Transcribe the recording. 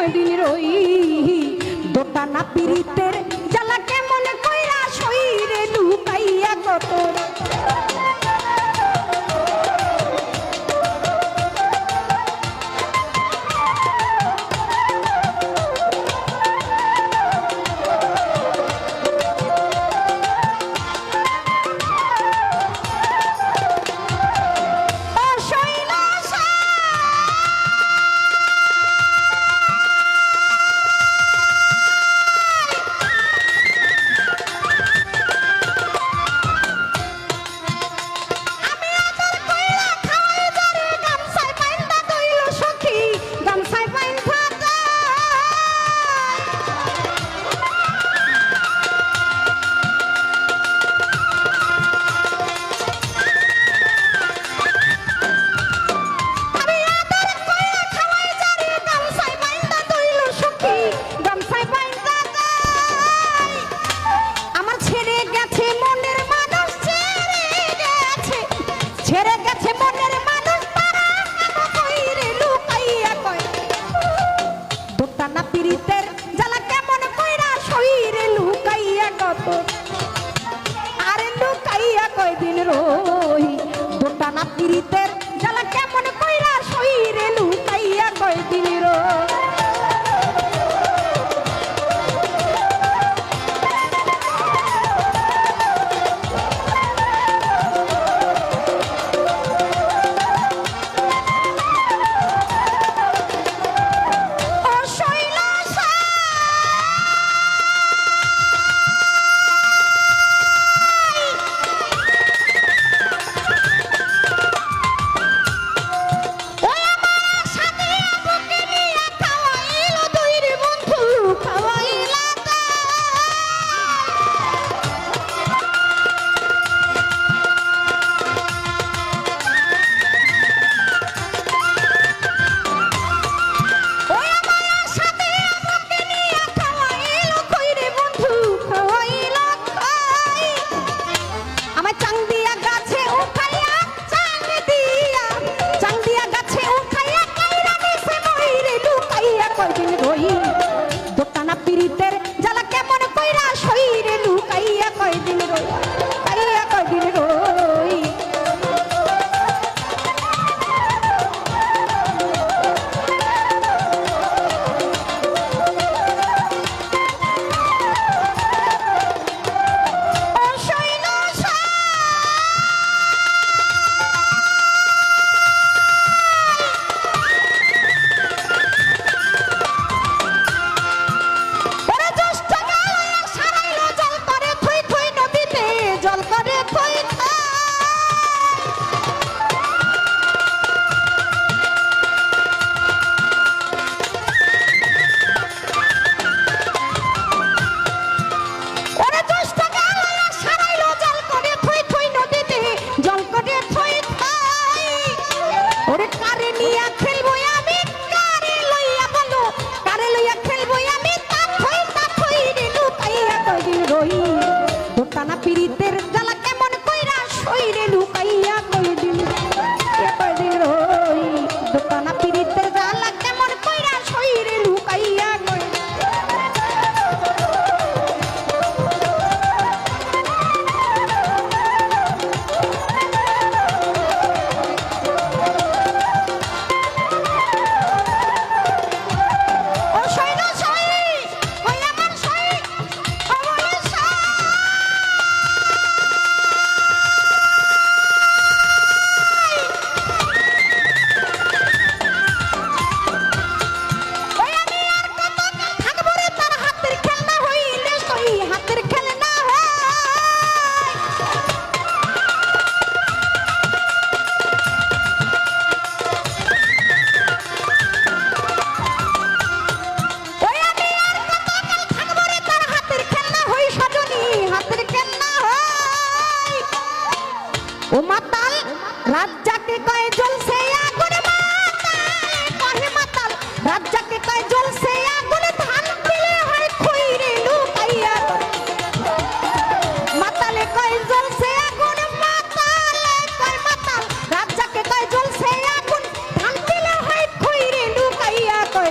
কয়দিন রই। দোটানা পিড়িতের জ্বালা কেমন কইরা শরীরে ঢুকাইয়া কত ছেড়ে গেছে মনের মানুষ, তারা কইরে লুকাইয়া কয়? দোটানা পিরিতের জ্বালা কেমন কইরা শরীরে লুকাইয়া কত? আরে লুকাইয়া কয়দিন রই? দোটানা পিরিতের কয়দিন রই দোকানা পিড়িতের Ore kare ni akhe